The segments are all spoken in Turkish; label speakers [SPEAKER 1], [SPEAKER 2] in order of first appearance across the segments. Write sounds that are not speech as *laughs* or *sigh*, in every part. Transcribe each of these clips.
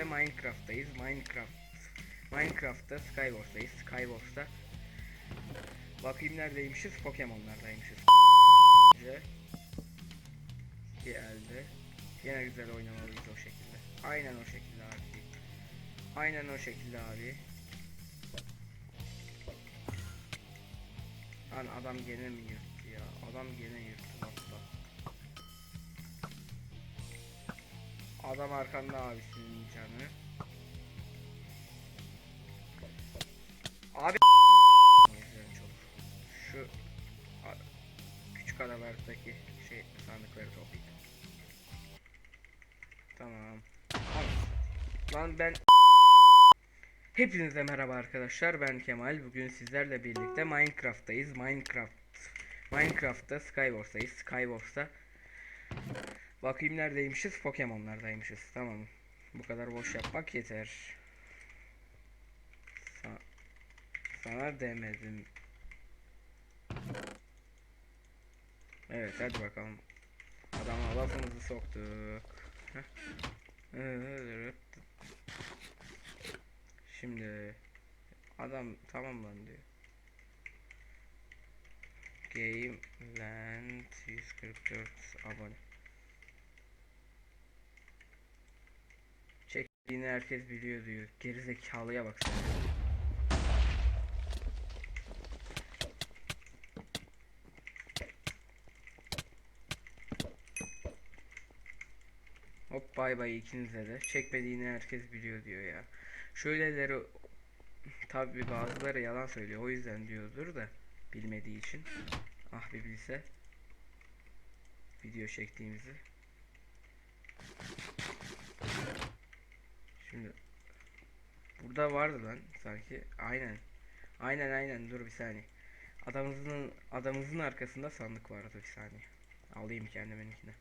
[SPEAKER 1] birlikte Minecraft'tayız. Minecraft Minecraft'ta Skywars'tayız. Skywars'ta Bakayım neredeymişiz? Pokemon'lardaymışız. Geldi. Yine güzel oynamalıyız o şekilde. Aynen o şekilde abi. Aynen o şekilde abi. Lan adam gene mi yırttı ya? Adam gene yırttı hatta. Adam arkanda abisinin canı. Abi. Şu küçük adalardaki şey sandıkları toplayacağım. Tamam. Lan ben Hepinize merhaba arkadaşlar ben Kemal bugün sizlerle birlikte Minecraft'tayız Minecraft Minecraft'ta Skywars'tayız Skywars'ta Bakayım neredeymişiz Pokemon'lardaymışız tamam bu kadar boş yapmak yeter Sa- Sana demedim Evet hadi bakalım Adama lafımızı soktuk. Şimdi adam tamam diyor. Game Land 144 abone. Çektiğini herkes biliyor diyor. Gerizekalıya bak sen. Hop bay bay ikinize de. Çekmediğini herkes biliyor diyor ya. Şöyleleri tabi bazıları yalan söylüyor. O yüzden diyordur da bilmediği için. Ah bir bilse video çektiğimizi. Şimdi burada vardı lan sanki. Aynen. Aynen aynen dur bir saniye. Adamımızın adamımızın arkasında sandık vardı bir saniye. Alayım kendiminkini.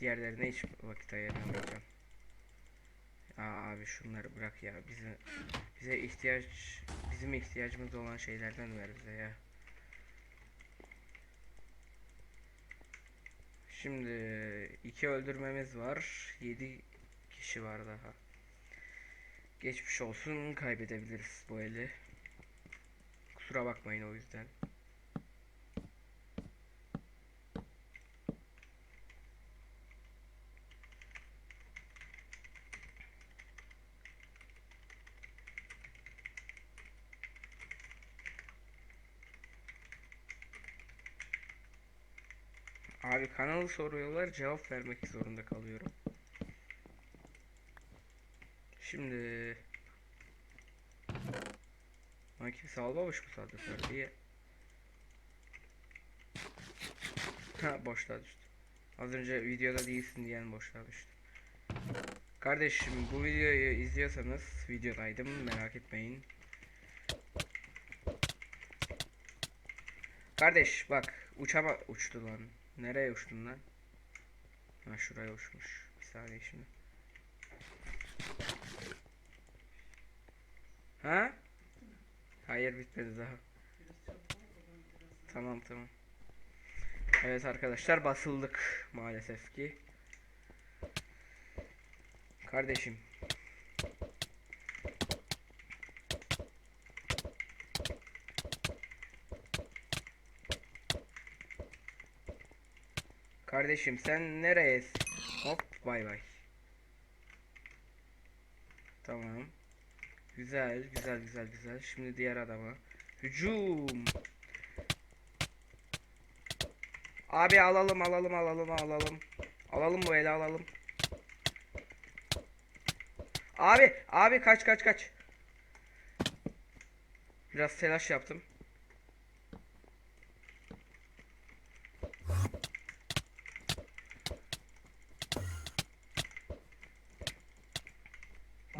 [SPEAKER 1] Diğerlerine hiç vakit ayıramayacağım. Aa abi şunları bırak ya. Bize bize ihtiyaç bizim ihtiyacımız olan şeylerden ver bize ya. Şimdi iki öldürmemiz var. Yedi kişi var daha. Geçmiş olsun kaybedebiliriz bu eli. Kusura bakmayın o yüzden. Abi kanalı soruyorlar cevap vermek zorunda kalıyorum. Şimdi Lan kimse almamış mı sandıkları diye. Ha boşluğa düştü. Az önce videoda değilsin diyen boşluğa düştü. Kardeşim bu videoyu izliyorsanız videodaydım merak etmeyin. Kardeş bak uçama uçtu lan. Nereye uçtun lan? Ha şuraya uçmuş. Bir saniye şimdi. Ha? Hayır bitmedi daha. Tamam tamam. Evet arkadaşlar basıldık maalesef ki. Kardeşim. Kardeşim sen nereye? Hop bay bay. Tamam. Güzel güzel güzel güzel. Şimdi diğer adama. Hücum. Abi alalım alalım alalım alalım. Alalım bu eli alalım. Abi abi kaç kaç kaç. Biraz telaş yaptım.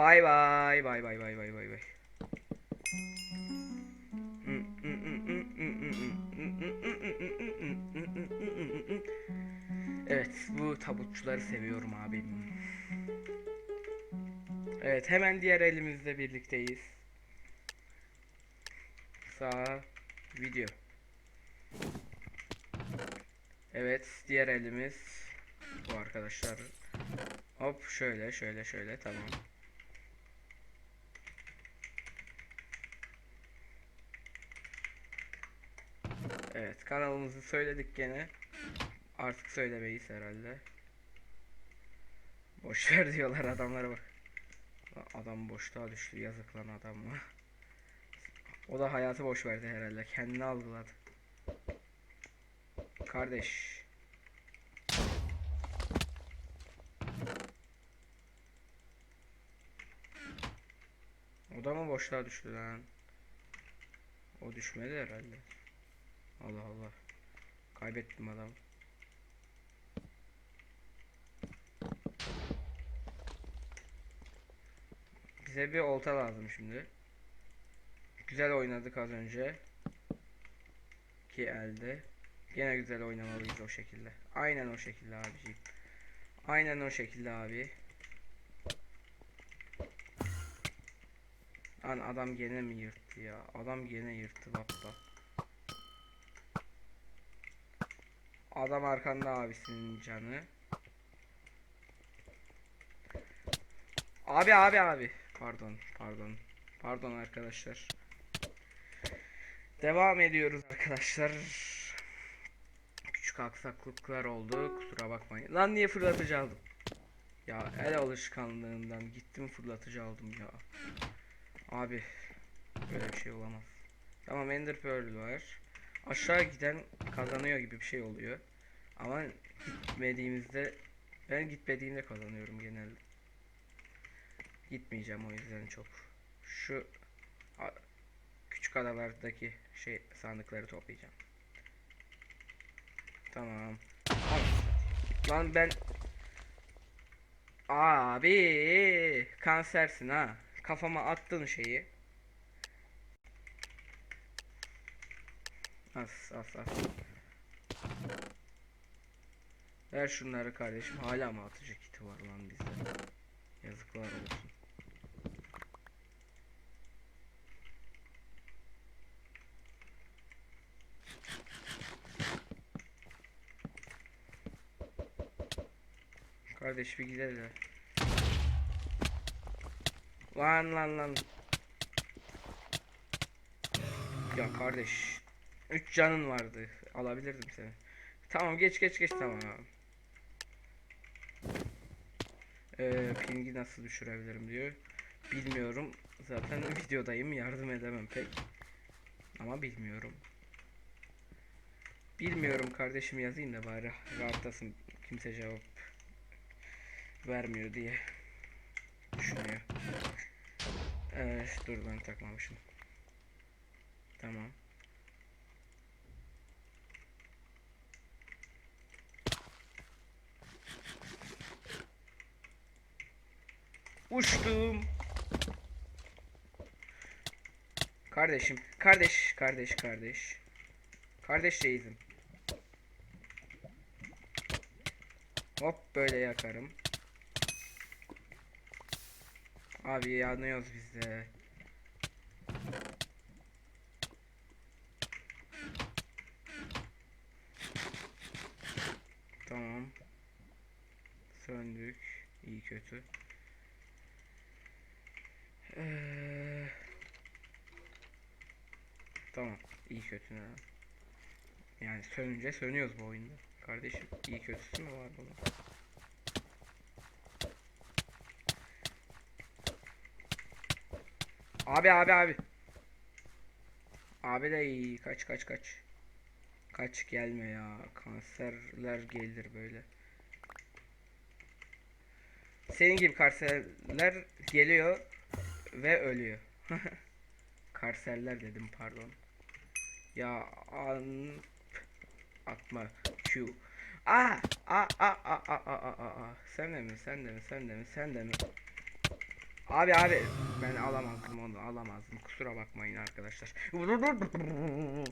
[SPEAKER 1] Bay bay bay bay bay bay bay bay. Evet bu tabutçuları seviyorum abim. Evet hemen diğer elimizle birlikteyiz. Sağ video. Evet diğer elimiz bu arkadaşlar. Hop şöyle şöyle şöyle tamam. Evet kanalımızı söyledik gene. Artık söylemeyiz herhalde. Boş ver diyorlar adamlara bak. Adam boşluğa düştü yazık lan adamla. O da hayatı boş verdi herhalde. Kendini algıladı. Kardeş. O da mı boşluğa düştü lan? O düşmedi herhalde. Allah Allah. Kaybettim adamı. Bize bir olta lazım şimdi. Güzel oynadık az önce. Ki elde. Gene güzel oynamalıyız o şekilde. Aynen o şekilde abiciğim. Aynen o şekilde abi. Lan adam gene mi yırttı ya? Adam gene yırttı hatta. Adam arkanda abisinin canı. Abi abi abi. Pardon pardon. Pardon arkadaşlar. Devam ediyoruz arkadaşlar. Küçük aksaklıklar oldu. Kusura bakmayın. Lan niye fırlatıcı aldım? Ya el alışkanlığından gittim fırlatıcı aldım ya. Abi böyle bir şey olamaz. Tamam Ender Pearl var. Aşağı giden kazanıyor gibi bir şey oluyor. Ama gitmediğimizde ben gitmediğimde kazanıyorum genelde. Gitmeyeceğim o yüzden çok. Şu küçük adalardaki şey sandıkları toplayacağım. Tamam. Lan ben Abi kansersin ha. Kafama attın şeyi. As as as. Ver şunları kardeşim. Hala mı atıcı kiti var lan bizde? Yazıklar olsun. Kardeş bir gidelim. Lan lan lan. Ya kardeş. 3 canın vardı. Alabilirdim seni. Tamam geç geç geç tamam abi. Ee, pingi nasıl düşürebilirim diyor. Bilmiyorum. Zaten *laughs* videodayım yardım edemem pek. Ama bilmiyorum. Bilmiyorum kardeşim yazayım da bari rahatlasın kimse cevap vermiyor diye düşünüyor. Ee, dur ben takmamışım. Tamam. Uçtum. Kardeşim, kardeş, kardeş, kardeş. Kardeş reisim. Hop böyle yakarım. Abi yanıyoruz biz de. Tamam. Söndük. İyi kötü. Ee, tamam. İyi kötü ne? Yani sönünce sönüyoruz bu oyunda. Kardeşim iyi kötüsü mü var bunun? Abi abi abi. Abi de iyi. Kaç kaç kaç. Kaç gelme ya. Kanserler gelir böyle. Senin gibi kanserler geliyor ve ölüyor. *laughs* Karseller dedim pardon. Ya an atma şu. Q. Aa, aa, aa, aa, aa, aa, aa. Sen de mi? Sen de mi? Sen de mi? Sen de mi? Abi abi ben alamazdım onu alamazdım kusura bakmayın arkadaşlar. *laughs*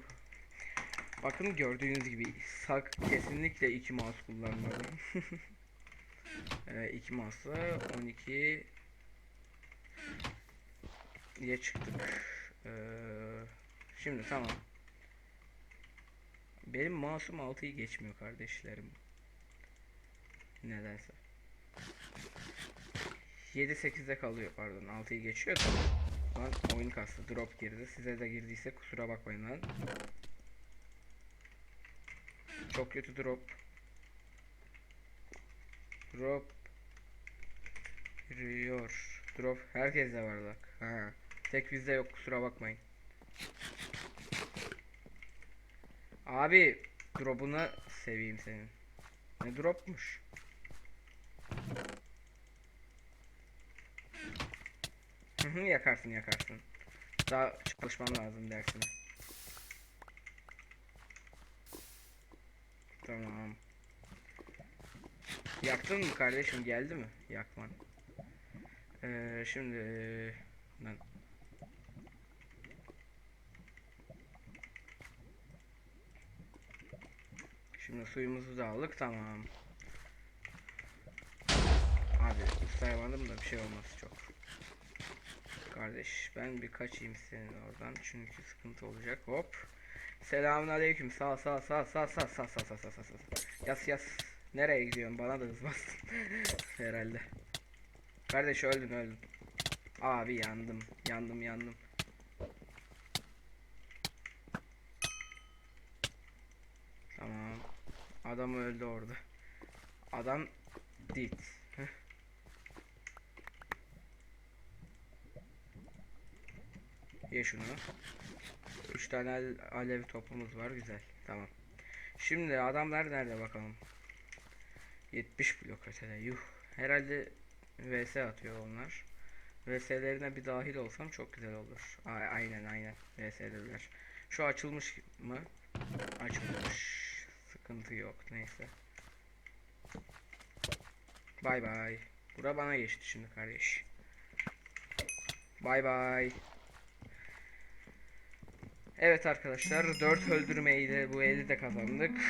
[SPEAKER 1] Bakın gördüğünüz gibi sak kesinlikle iki mouse kullanmadım. *laughs* ee, iki mouse 12 diye çıktık. Ee, şimdi tamam. Benim mouse'um 6'yı geçmiyor kardeşlerim. Nedense. 7-8'de kalıyor pardon 6'yı geçiyor da Lan oyun kastı drop girdi size de girdiyse kusura bakmayın lan Çok kötü drop. Drop. Giriyor. Drop. Herkeste var bak. Ha. Tek bizde yok kusura bakmayın. Abi drop'unu seveyim senin. Ne dropmuş? Yakarsın yakarsın. Daha çalışmam lazım dersine. Tamam. Yaktın mı kardeşim geldi mi? Yakman. Ee, şimdi ee, Şimdi suyumuzu da aldık tamam. Abi saymadım da bir şey olmaz çok. Kardeş ben bir kaçayım senin oradan çünkü sıkıntı olacak. Hop. Selamun aleyküm. Sağ sağ sağ sağ sağ sağ sağ sağ sağ sağ sağ. Yas yas. Nereye gidiyorsun? Bana da hız bastın. Herhalde. Kardeş öldün öldün. Abi yandım. Yandım yandım. Tamam. Adam öldü orada. Adam dit. Ye şunu. 3 tane al- alev topumuz var güzel. Tamam. Şimdi adamlar nerede bakalım. 70 blok ötede. Yuh. Herhalde VS atıyor onlar. VS'lerine bir dahil olsam çok güzel olur. A- aynen aynen. VS'ler. Şu açılmış mı? Açılmış. Sıkıntı yok. Neyse. Bay bay. Bura bana geçti şimdi kardeş. Bay bay. Evet arkadaşlar 4 öldürmeyle bu eli de kazandık.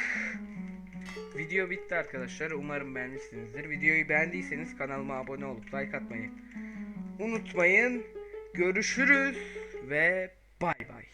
[SPEAKER 1] Video bitti arkadaşlar. Umarım beğenmişsinizdir. Videoyu beğendiyseniz kanalıma abone olup like atmayı unutmayın. Görüşürüz ve bay bay.